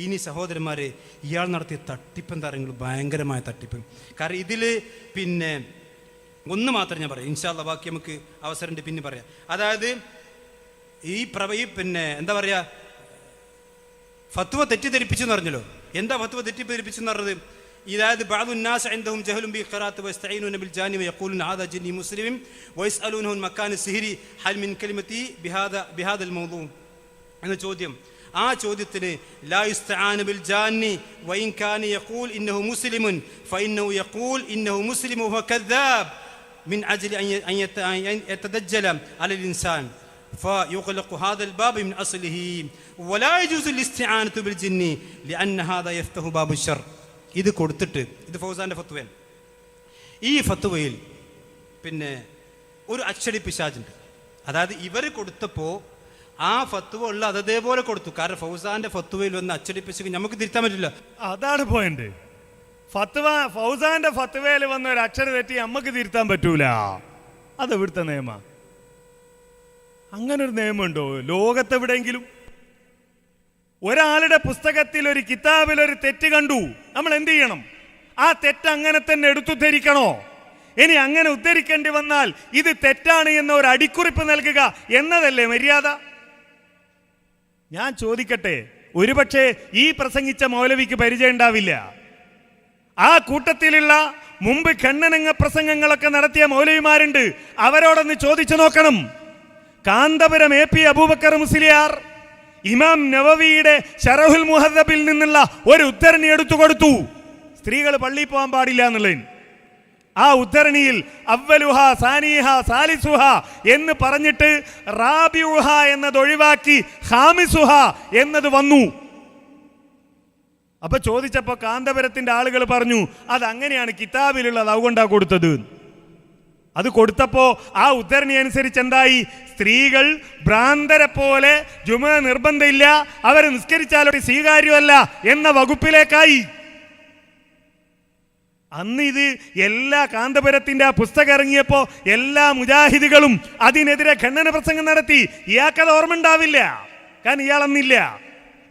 ഇനി സഹോദരന്മാരെ ഇയാൾ നടത്തിയ തട്ടിപ്പ് എന്താ പറയുക ഭയങ്കരമായ തട്ടിപ്പ് കാരണം ഇതിൽ പിന്നെ ഒന്ന് മാത്രം ഞാൻ പറയാം ഇൻഷാല്ല ബാക്കി നമുക്ക് അവസരമുണ്ട് പിന്നെ പറയാം അതായത് ഈ പ്രവ ഈ പിന്നെ എന്താ പറയുക ഫത്വ തെറ്റിദ്ധരിപ്പിച്ചു എന്ന് പറഞ്ഞല്ലോ എന്താ ഫത്വ തെറ്റിദ്ധരിപ്പിച്ചു എന്ന് പറഞ്ഞത് ഇതായത് بعض الناس عندهم جهل بالقراءة ويستعينون بالجاني ويقولون هذا جني مسلم ويسألونه المكان السهري هل من كلمتي بهذا بهذا الموضوع എന്ന ചോദ്യം ആ ചോദ്യത്തിന് لا يستعان بالجاني وإن كان يقول إنه مسلم فإنه يقول إنه مسلم وهو كذاب من أجل أن ي- أن يت- أن يتدجل على الإنسان فيغلق هذا الباب من أصله ولا يجوز الاستعانة بالجن لأن هذا يفتح باب الشر ഇത് കൊടുത്തിട്ട് ഇത് ഫൗസാന്റെ ഫത്വയാണ് ഈ ഫത്വയിൽ പിന്നെ ഒരു അച്ചടി പിശാചുണ്ട് അതായത് ഇവർ കൊടുത്തപ്പോൾ ആ ഫത്വ ഉള്ള അത് അതേപോലെ കൊടുത്തു. കാരണം ഫൗസാന്റെ ഫത്വയിൽ വന്ന് അച്ചടി പിശക് നമുക്ക് തിരുത്താൻ പറ്റില്ല. അതാണ് പോയിന്റ് ഫത്വ ഫൗസാന്റെ ഫത്വയിൽ വന്ന ഒരു അക്ഷരം തെറ്റി നമുക്ക് തിരുത്താൻ പറ്റൂല. അത് ഇവിടുത്തെ നിയമ. ഒരു നിയമമുണ്ടോ? ലോകത്തെവിടെയെങ്കിലും? ഒരാളുടെ പുസ്തകത്തിൽ ഒരു കിതാബിൽ ഒരു തെറ്റ് കണ്ടു. നമ്മൾ എന്ത് ചെയ്യണം? ആ തെറ്റ് അങ്ങനെ തന്നെ എടുത്തു ധരിക്കണോ ഇനി അങ്ങനെ ഉദ്ധരിക്കേണ്ടി വന്നാൽ ഇത് തെറ്റാണ് എന്ന ഒരു അടിക്കുറിപ്പ് നൽകുക എന്നതല്ലേ മര്യാദ? ഞാൻ ചോദിക്കട്ടെ ഒരുപക്ഷെ ഈ പ്രസംഗിച്ച മൗലവിക്ക് പരിചയം ഉണ്ടാവില്ല. ആ കൂട്ടത്തിലുള്ള മുമ്പ് ഖണ്ഡനങ്ങ പ്രസംഗങ്ങളൊക്കെ നടത്തിയ മൗലവിമാരുണ്ട്. അവരോടൊന്ന് ചോദിച്ചു നോക്കണം. കാന്തപുരം എ പി അബൂബക്കർ മുസ്ലിയാർ ഇമാം നവവിയുടെ ഷറഹുൽ മുഹദബിൽ നിന്നുള്ള ഒരു ഉദ്ധരണി എടുത്തു കൊടുത്തു. സ്ത്രീകൾ പള്ളിയിൽ പോകാൻ പാടില്ല എന്നുള്ളതിന്. ആ ഉദ്ധരണിയിൽ അവലുഹ സാനിഹ സാലിസുഹ എന്ന് പറഞ്ഞിട്ട് റാബിയുഹ എന്നത് ഒഴിവാക്കി ഹാമിസുഹ എന്നത് വന്നു. അപ്പൊ ചോദിച്ചപ്പോ കാന്തപുരത്തിന്റെ ആളുകൾ പറഞ്ഞു അത് അങ്ങനെയാണ് കിതാബിലുള്ളത് അതുകൊണ്ടാ കൊടുത്തത്. അത് കൊടുത്തപ്പോ ആ ഉദ്ധരണി അനുസരിച്ച് എന്തായി സ്ത്രീകൾ ഭ്രാന്തരെ പോലെ ജുമ നിർബന്ധമില്ല അവരെ നിസ്കരിച്ചാലോ സ്വീകാര്യമല്ല എന്ന വകുപ്പിലേക്കായി. അന്ന് ഇത് എല്ലാ കാന്തപുരത്തിന്റെ ആ പുസ്തകം ഇറങ്ങിയപ്പോൾ എല്ലാ മുജാഹിദുകളും അതിനെതിരെ ഖണ്ഡന പ്രസംഗം നടത്തി. ഇയാൾക്കത് ഓർമ്മ ഉണ്ടാവില്ല. കാരണം ഇയാളന്നില്ല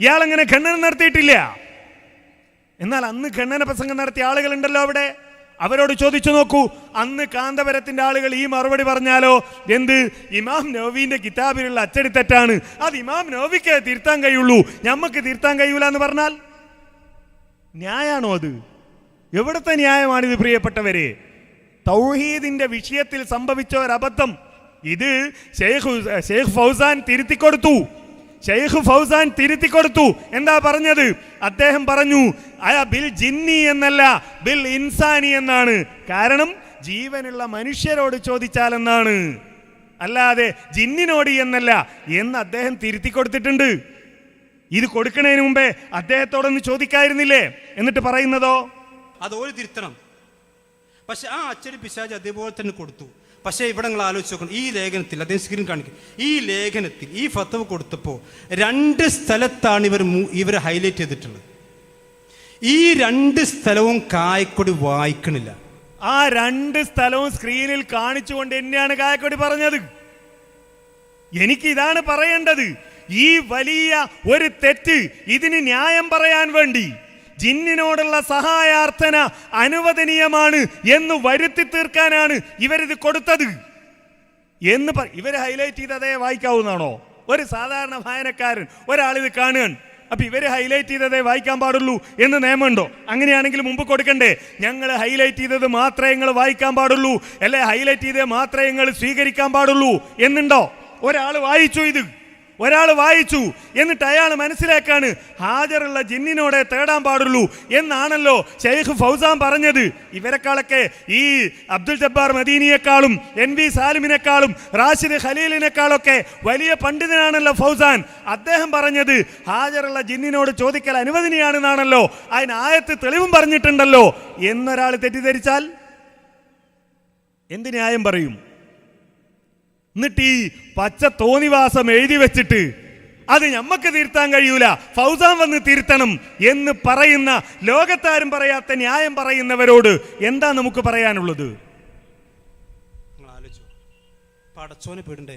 ഇയാളങ്ങനെ ഖണ്ഡനം നടത്തിയിട്ടില്ല. എന്നാൽ അന്ന് ഖണ്ഡന പ്രസംഗം നടത്തിയ ആളുകളുണ്ടല്ലോ അവിടെ. അവരോട് ചോദിച്ചു നോക്കൂ അന്ന് കാന്തപുരത്തിന്റെ ആളുകൾ ഈ മറുപടി പറഞ്ഞാലോ? എന്ത്? ഇമാം നോവിന്റെ കിതാബിലുള്ള അച്ചടി തെറ്റാണ് അത് ഇമാം നോവിക്ക് തിരുത്താൻ കഴിയുള്ളൂ. ഞമ്മക്ക് തിരുത്താൻ കഴിയൂല എന്ന് പറഞ്ഞാൽ? ന്യായാണോ അത്? എവിടുത്തെ ന്യായമാണിത് പ്രിയപ്പെട്ടവരെ? തൗഹീദിന്റെ വിഷയത്തിൽ സംഭവിച്ച ഒരു അബദ്ധം ഇത് ഷെയ്ഖ് ഷെയ്ഖ് ഫൗസാൻ തിരുത്തിക്കൊടുത്തു. ഷെയ്ഖ് ഫൗസാൻ തിരുത്തിക്കൊടുത്തു. എന്താ പറഞ്ഞത്? അദ്ദേഹം പറഞ്ഞു ബിൽ ജിന്നി എന്നല്ല ബിൽ ഇൻസാനി എന്നാണ്. കാരണം ജീവനുള്ള മനുഷ്യരോട് ചോദിച്ചാൽ എന്നാണ് അല്ലാതെ ജിന്നിനോട് എന്നല്ല. എന്ന് അദ്ദേഹം തിരുത്തി കൊടുത്തിട്ടുണ്ട് ഇത് കൊടുക്കുന്നതിന് മുമ്പേ അദ്ദേഹത്തോടൊന്ന് ചോദിക്കായിരുന്നില്ലേ? എന്നിട്ട് പറയുന്നതോ? അത് ഓര് തിരുത്തണം. പക്ഷെ ആ അച്ചടി പിശാജ് അതേപോലെ തന്നെ കൊടുത്തു. പക്ഷേ ഇവിടെ നിങ്ങൾ ആലോചിച്ച് നോക്കണം. ഈ ലേഖനത്തിൽ അദ്ദേഹം സ്ക്രീൻ കാണിക്കും. ഈ ലേഖനത്തിൽ ഈ ഫത്തവ് കൊടുത്തപ്പോൾ രണ്ട് സ്ഥലത്താണ് ഇവർ ഇവർ ഹൈലൈറ്റ് ചെയ്തിട്ടുള്ളത്. ഈ രണ്ട് സ്ഥലവും കായക്കൊടി വായിക്കണില്ല. ആ രണ്ട് സ്ഥലവും സ്ക്രീനിൽ കാണിച്ചുകൊണ്ട് എന്നെയാണ് കായക്കൊടി പറഞ്ഞത്. എനിക്ക് ഇതാണ് പറയേണ്ടത്. ഈ വലിയ ഒരു തെറ്റ് ഇതിന് ന്യായം പറയാൻ വേണ്ടി. ജിന്നിനോടുള്ള സഹായാർത്ഥന അനുവദനീയമാണ് എന്ന് വരുത്തി തീർക്കാനാണ് ഇവരിത് കൊടുത്തത്. എന്ന് പറ ഇവർ ഹൈലൈറ്റ് ചെയ്ത് അതേ വായിക്കാവുന്നതാണോ? ഒരു സാധാരണ വായനക്കാരൻ ഒരാളിത് കാണുകയാണ്. അപ്പൊ ഇവർ ഹൈലൈറ്റ് ചെയ്തതേ വായിക്കാൻ പാടുള്ളൂ എന്ന് നിയമമുണ്ടോ? അങ്ങനെയാണെങ്കിൽ മുമ്പ് കൊടുക്കണ്ടേ? ഞങ്ങൾ ഹൈലൈറ്റ് ചെയ്തത് മാത്രമേ നിങ്ങൾ വായിക്കാൻ പാടുള്ളൂ. അല്ലെ ഹൈലൈറ്റ് ചെയ്തേ മാത്രമേ നിങ്ങൾ സ്വീകരിക്കാൻ പാടുള്ളൂ എന്നുണ്ടോ? ഒരാൾ വായിച്ചു ഇത്. ഒരാൾ വായിച്ചു എന്നിട്ട് അയാൾ മനസ്സിലാക്കാണ് ഹാജറുള്ള ജിന്നിനോടെ തേടാൻ പാടുള്ളൂ എന്നാണല്ലോ ഷെയ്ഖ് ഫൗസാൻ പറഞ്ഞത്. ഇവരെക്കാളൊക്കെ ഈ അബ്ദുൽ ജബ്ബാർ മദീനിയെക്കാളും എൻ വി സാലിമിനെക്കാളും റാഷിദ് ഖലീലിനെക്കാളൊക്കെ വലിയ പണ്ഡിതനാണല്ലോ ഫൗസാൻ. അദ്ദേഹം പറഞ്ഞത് ഹാജറുള്ള ജിന്നിനോട് ചോദിക്കൽ അനുവദനീയാണെന്നാണല്ലോ. അതിന് ആയത്ത് തെളിവും പറഞ്ഞിട്ടുണ്ടല്ലോ. എന്നൊരാൾ തെറ്റിദ്ധരിച്ചാൽ എന്ത് ന്യായം പറയും? എന്നിട്ട് ഈ പച്ച തോന്നിവാസം എഴുതി വെച്ചിട്ട് അത് ഞമ്മക്ക് തിരുത്താൻ കഴിയൂല. ഫൗസാൻ വന്ന് തിരുത്തണം എന്ന് പറയുന്ന ലോകത്താരും പറയാത്ത ന്യായം പറയുന്നവരോട് എന്താ നമുക്ക് പറയാനുള്ളത്? പടച്ചോനെ പേടുണ്ട്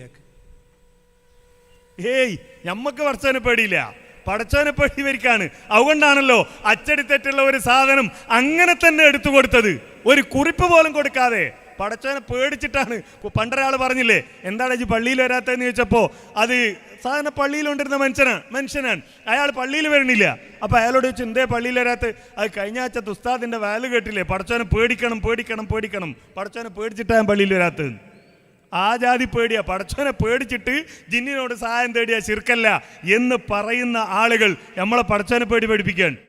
ഏയ് ഞമ്മക്ക് പടച്ചോനെ പേടിയില്ല. പടച്ചോനെ പേടി വരിക്കാണ് അതുകൊണ്ടാണല്ലോ അച്ചടി തെറ്റുള്ള ഒരു സാധനം അങ്ങനെ തന്നെ എടുത്തു കൊടുത്തത്. ഒരു കുറിപ്പ് പോലും കൊടുക്കാതെ. പടച്ചോനെ പേടിച്ചിട്ടാണ്. പണ്ടൊരാൾ പറഞ്ഞില്ലേ എന്താണ് ഈ പള്ളിയിൽ വരാത്തതെന്ന് ചോദിച്ചപ്പോൾ അത് സാധാരണ പള്ളിയിൽ കൊണ്ടിരുന്ന മനുഷ്യനാണ് മനുഷ്യനാണ്. അയാൾ പള്ളിയിൽ വരണില്ല അപ്പോൾ അയാളോട് ചോദിച്ചു എന്തേ പള്ളിയിൽ വരാത്ത അത് കഴിഞ്ഞ ആഴ്ച ഉസ്താദിന്റെ വാൽ കേട്ടില്ലേ പടച്ചവനെ പേടിക്കണം പേടിക്കണം പേടിക്കണം. പടച്ചവനെ പേടിച്ചിട്ടാണ് പള്ളിയിൽ വരാത്തത്. ആ ജാതി പേടിയാ. പടച്ചവനെ പേടിച്ചിട്ട് ജിന്നിനോട് സഹായം തേടിയ ശിർക്കല്ല എന്ന് പറയുന്ന ആളുകൾ നമ്മളെ പടച്ചവനെ പേടി പേടിപ്പിക്കാൻ